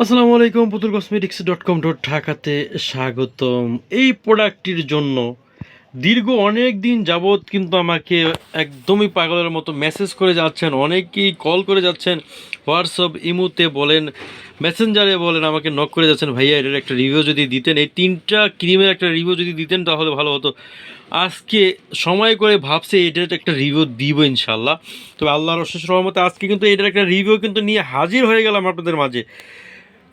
আসসালামু আলাইকুম, পুতুল কসমেটিক্স ডট কম ডট ঢাকাতে স্বাগতম। এই প্রোডাক্টটির জন্য দীর্ঘ অনেক দিন যাবৎ কিন্তু আমাকে একদমই পাগলের মতো মেসেজ করে যাচ্ছেন, অনেকেই কল করে যাচ্ছেন হোয়াটসঅ্যাপ ইমুতে বলেন মেসেঞ্জারে বলেন, আমাকে নক করে যাচ্ছেন, ভাইয়া, এটার একটা রিভিউ যদি দিতেন, এই তিনটা ক্রিমের একটা রিভিউ যদি দিতেন, তাহলে ভালো হতো। আজকে সময় করে ভাবছে, এটার একটা রিভিউ দিব ইনশাল্লাহ তবে আল্লাহর অশেষ রহমতে আজকে কিন্তু এটার একটা রিভিউ কিন্তু নিয়ে হাজির হয়ে গেলাম আপনাদের মাঝে।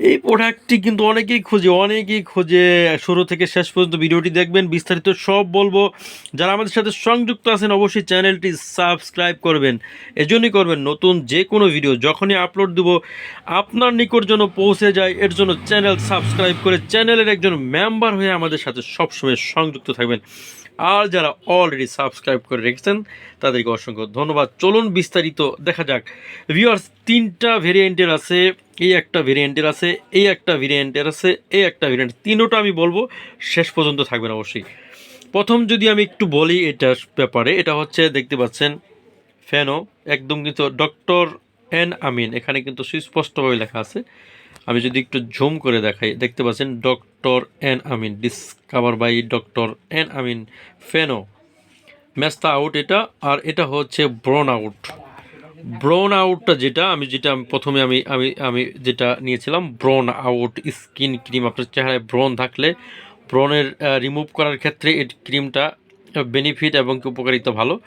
এই প্রোডাক্টটি কিন্তু অনেকেই খোঁজে অনেকেই খোঁজে। শুরু থেকে শেষ পর্যন্ত ভিডিওটি দেখবেন, বিস্তারিত সব বলব। যারা আমাদের সাথে সংযুক্ত আছেন, অবশ্যই চ্যানেলটি সাবস্ক্রাইব করবেন। এজন্যই করবেন, নতুন যে কোনো ভিডিও যখনই আপলোড দেব, আপনার নিকট যেন পৌঁছে যায়, এর জন্য চ্যানেল সাবস্ক্রাইব করে চ্যানেলের একজন মেম্বার হয়ে আমাদের সাথে সবসময় সংযুক্ত থাকবেন। আর যারা অলরেডি সাবস্ক্রাইব করে রেখেছেন, তাদেরকে অসংখ্য ধন্যবাদ। চলুন বিস্তারিত দেখা যাক। ভিউয়ার্স তিনটা ভেরিয়েন্টের আছে। এই একটা ভেরিয়েন্টের আছে, এই একটা ভেরিয়েন্টের আছে, এই একটা ভেরিয়েন্ট তিনোটা আমি বলব, শেষ পর্যন্ত থাকবেন অবশ্যই। প্রথম যদি আমি একটু বলি এটার ব্যাপারে, এটা হচ্ছে দেখতে পাচ্ছেন ফ্যানো একদম কিন্তু ডক্টর এন আমিন, এখানে কিন্তু সুস্পষ্টভাবে লেখা আছে। আমি যদি একটু ঝুম করে দেখাই, দেখতে পাচ্ছেন, doctor N Amin discover by doctor N Amin, ফেনো। ম্যাস্তা আউট এটা, আর এটা হচ্ছে ব্রন আউট ব্রন আউটটা যেটা, আমি যেটা প্রথমে আমি আমি আমি যেটা নিয়েছিলাম ব্রন আউট স্কিন ক্রিম আপনার চেহারায় ব্রন থাকলে ব্রনের রিমুভ করার ক্ষেত্রে এই ক্রিমটা বেনিফিট এবং উপকারিতা ভালো।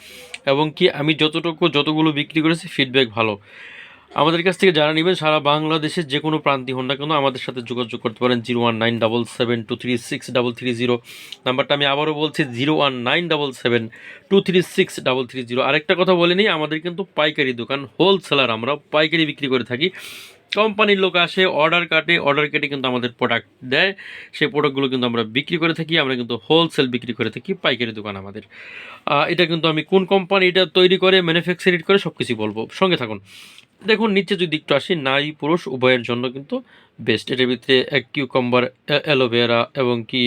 এবং কি আমি যতটুকু, যতগুলো বিক্রি করেছি ফিডব্যাক ভালো। আমাদের কাছ থেকে যারা নেবেন, সারা বাংলাদেশের যে কোনো প্রান্তি হন না কেন আমাদের সাথে যোগাযোগ করতে পারেন zero one nine double seven two three six double three zero. নাম্বারটা আমি আবারও বলছি, zero one nine double seven two three six double three zero. আরেকটা কথা বলে নিই, আমাদের কিন্তু পাইকারি দোকান হোলসেলার আমরা পাইকারি বিক্রি করে থাকি। কোম্পানির লোক আসে অর্ডার কাটে অর্ডার কেটে কিন্তু আমাদের প্রোডাক্ট দেয়। সেই প্রোডাক্টগুলো কিন্তু আমরা বিক্রি করে থাকি, আমরা কিন্তু হোলসেল বিক্রি করে থাকি, পাইকারি দোকান আমাদের। এটা কিন্তু আমি কোন কোম্পানি এটা তৈরি করে ম্যানুফ্যাকচারিট করে সব কিছুই বলব। সঙ্গে থাকুন। দেখুন, নিচে যদি একটু আসি, নারী পুরুষ উভয়ের জন্য কিন্তু বেস্ট এটার ভিতরে কিউকাম্বার অ্যালোভেরা এবং কি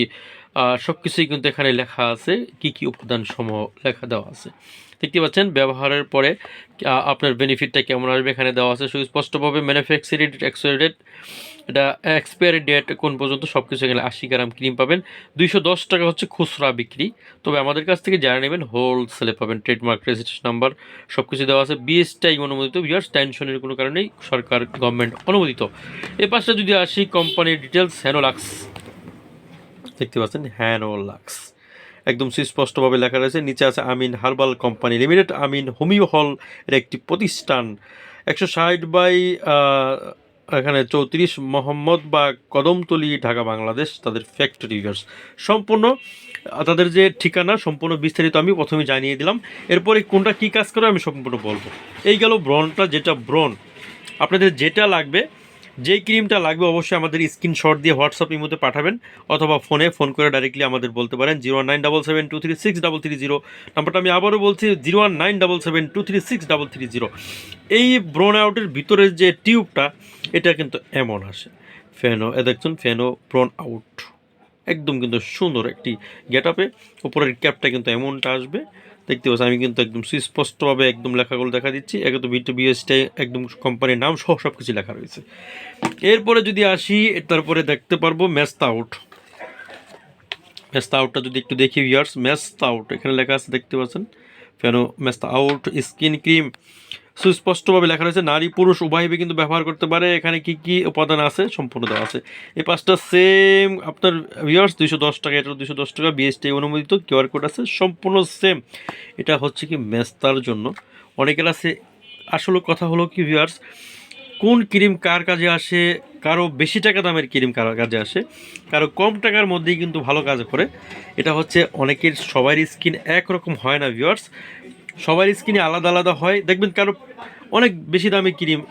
সব কিছুই কিন্তু এখানে লেখা আছে, কি কি উপাদান সমূহ লেখা দেওয়া আছে। দেখতে পাচ্ছেন, ব্যবহারের পরে আপনার বেনিফিটটা কেমন আসবে? এখানে দেওয়া আছে সুস্পষ্টভাবে এক্সপায়ারি ডেট এটা এক্সপায়ারি ডেট কোন পর্যন্ত সব কিছু এখানে আশি গ্রাম ক্রিম পাবেন। দুইশো দশ টাকা হচ্ছে খুচরা বিক্রি। তবে আমাদের কাছ থেকে যারা নেবেন হোলসেলে পাবেন ট্রেডমার্ক রেজিস্ট্রেশন নাম্বার সব কিছু দেওয়া আছে। বিএসটাই অনুমোদিত বিয়ার্স টেনশনের কোনো কারণেই সরকার গভর্নমেন্ট অনুমোদিত। এই পাশটা যদি আসি কোম্পানির ডিটেলস হ্যানোলাক্স দেখতে পাচ্ছেন হ্যানোলাক্স একদম সুস্পষ্টভাবে লেখা রয়েছে। নিচে আছে Amin herbal company limited. Amin homeo হল এর একটি প্রতিষ্ঠান। একশো ষাট বাই এখানে চৌত্রিশ মোহাম্মদ বা কদমতলি, ঢাকা, বাংলাদেশ, তাদের ফ্যাক্টরি ইয়ার্স সম্পূর্ণ, তাদের যে ঠিকানা সম্পূর্ণ বিস্তারিত আমি প্রথমে জানিয়ে দিলাম। এরপরে কোনটা কী কাজ করে আমি সম্পূর্ণ বলব। এই গেল ব্রনটা যেটা ব্রন আপনাদের যেটা লাগবে যেই ক্রিমটা লাগবে অবশ্যই আমাদের স্ক্রিনশট দিয়ে হোয়াটসঅ্যাপ ইমোতে পাঠাবেন অথবা ফোনে ফোন করে ডাইরেক্টলি আমাদের বলতে পারেন zero nine double seven two three six double three zero. নাম্বারটা আমি আবারও বলছি, zero nine double seven two three six double three zero. এই ব্রোন আউটের ভিতরের যে টিউবটা, এটা কিন্তু এমন আসে। ফ্যানো এ দেখছেন ফ্যানো ব্রোন আউট। একদম কিন্তু সুন্দর একটি গেট আপে উপরের ক্যাপটা কিন্তু এমনটা আসবে। দেখতে পাচ্ছি আমি কিন্তু একদম সুস্পষ্টভাবে একদম লেখাগুলো দেখা দিচ্ছি। একে তো বিটু বিএসটাই একদম কোম্পানির নাম সহ সব কিছু লেখা রয়েছে। এরপরে যদি আসি, তারপরে দেখতে পারব ম্যাস্তা আউট ম্যাস্তা আউটটা যদি একটু দেখি ভিয়ার্স ম্যাস্তা আউট এখানে লেখা আছে, দেখতে পাচ্ছেন। কেন ম্যাস্তা আউট স্কিন ক্রিম সুস্পষ্টভাবে লেখা রয়েছে, নারী পুরুষ উভয়ভাবে কিন্তু ব্যবহার করতে পারে। এখানে কি কি উপাদান আছে? সম্পূর্ণ দেওয়া আছে। এই পাঁচটা সেম আপনার ভিউয়ার্স দুইশো দশ টাকা এটা দুইশো দশ টাকা বিএসটি অনুমোদিত কিউআর কোড আছে, সম্পূর্ণ সেম এটা হচ্ছে কি মেস্তার জন্য। অনেকের আছে, আসলে কথা হলো কি ভিউয়ার্স কোন ক্রিম কার কাজে আসে? কারও বেশি টাকা দামের ক্রিম কার কাজে আসে? কারও কম টাকার মধ্যেই কিন্তু ভালো কাজ করে। এটা হচ্ছে অনেকের সবার স্কিন একরকম হয় না ভিউয়ার্স সবার স্কিনে আলাদা আলাদা হয়। দেখবেন কারও অনেক বেশি দামি ক্রিম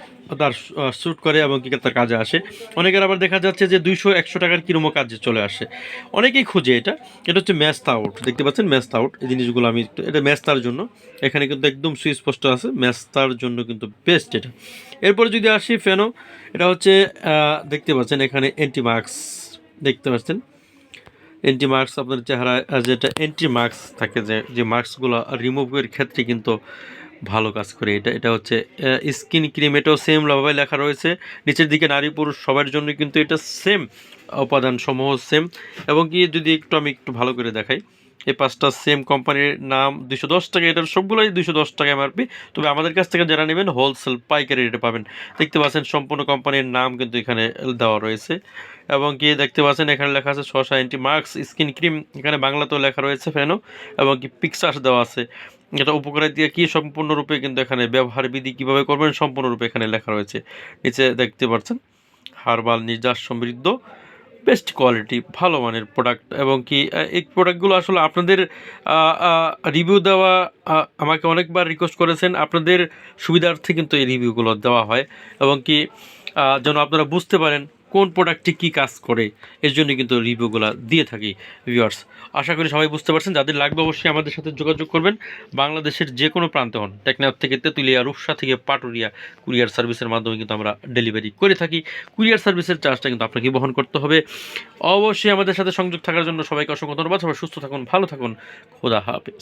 তার শ্যুট করে এবং কি তার কাজে আসে। অনেকের আবার দেখা যাচ্ছে যে দুইশো, একশো টাকার ক্রিমও কাজে চলে আসে। অনেকেই খুঁজে এটা। এটা হচ্ছে ম্যাস্তা আউট দেখতে পাচ্ছেন ম্যাস্তা আউট এই জিনিসগুলো আমি এটা ম্যাস্তার জন্য। এখানে কিন্তু একদম সুস্পষ্ট আছে। ম্যাস্তার জন্য কিন্তু বেস্ট এটা। এরপরে যদি আসি ফেনো এটা হচ্ছে দেখতে পাচ্ছেন এখানে অ্যান্টি মার্কস দেখতে পাচ্ছেন। অ্যান্টি মার্কস আপনার চেহারায় যেটা অ্যান্টি মার্কস থাকে যে যে মার্কসগুলো রিমুভের ক্ষেত্রে কিন্তু ভালো কাজ করে। এটা এটা হচ্ছে স্কিন ক্রিম এটাও সেম ভাবে লেখা রয়েছে। নিচের দিকে নারী পুরুষ সবার জন্য কিন্তু এটা সেম উপাদান সমূহ সেম এবং কি যদি একটু আমি একটু ভালো করে দেখাই এই পাঁচটা সেম কোম্পানির নাম দুশো দশ টাকা এটার সবগুলোই দুশো দশ টাকা এমআরপি তবে আমাদের কাছ থেকে যারা নেবেন হোলসেল পাইকারি রেটে পাবেন। দেখতে পাচ্ছেন সম্পূর্ণ কোম্পানির নাম কিন্তু এখানে দেওয়া রয়েছে। এবং কি দেখতে পাচ্ছেন, এখানে লেখা আছে ছশো অ্যান্টি মার্কস স্কিন ক্রিম এখানে বাংলাতেও লেখা রয়েছে ফ্যানও এবং কি পিকচার্স দেওয়া আছে। এটা উপকারে দিয়ে কি সম্পূর্ণরূপে কিন্তু এখানে ব্যবহার বিধি কীভাবে করবেন, সম্পূর্ণরূপে এখানে লেখা রয়েছে। নিচে দেখতে পাচ্ছেন, হারবাল নির্যাস সমৃদ্ধ। বেস্ট কোয়ালিটি ভালো মানের প্রোডাক্ট এবং কি এই প্রোডাক্টগুলো আসলে আপনাদের রিভিউ দেওয়া আমাকে অনেকবার রিকোয়েস্ট করেছেন, আপনাদের সুবিধার্থে কিন্তু এই রিভিউগুলো দেওয়া হয় এবং কি যেন আপনারা বুঝতে পারেন কোন প্রোডাক্টটি কী কাজ করে, এর জন্য কিন্তু রিভিউগুলো দিয়ে থাকি ভিউয়ার্স আশা করি সবাই বুঝতে পারছেন, যাদের লাগবে অবশ্যই আমাদের সাথে যোগাযোগ করবেন। বাংলাদেশের যে কোনো প্রান্তে হন, টেকনাফ থেকে তেঁতুলিয়া, রূপসা থেকে পাটুরিয়া, কুরিয়ার সার্ভিসের মাধ্যমে কিন্তু আমরা ডেলিভারি করে থাকি। কুরিয়ার সার্ভিসের চার্জটা কিন্তু আপনাকে বহন করতে হবে। অবশ্যই আমাদের সাথে সংযোগ থাকার জন্য সবাইকে অসংখ্য ধন্যবাদ। সবাই সুস্থ থাকুন, ভালো থাকুন। খোদা হাফেজ।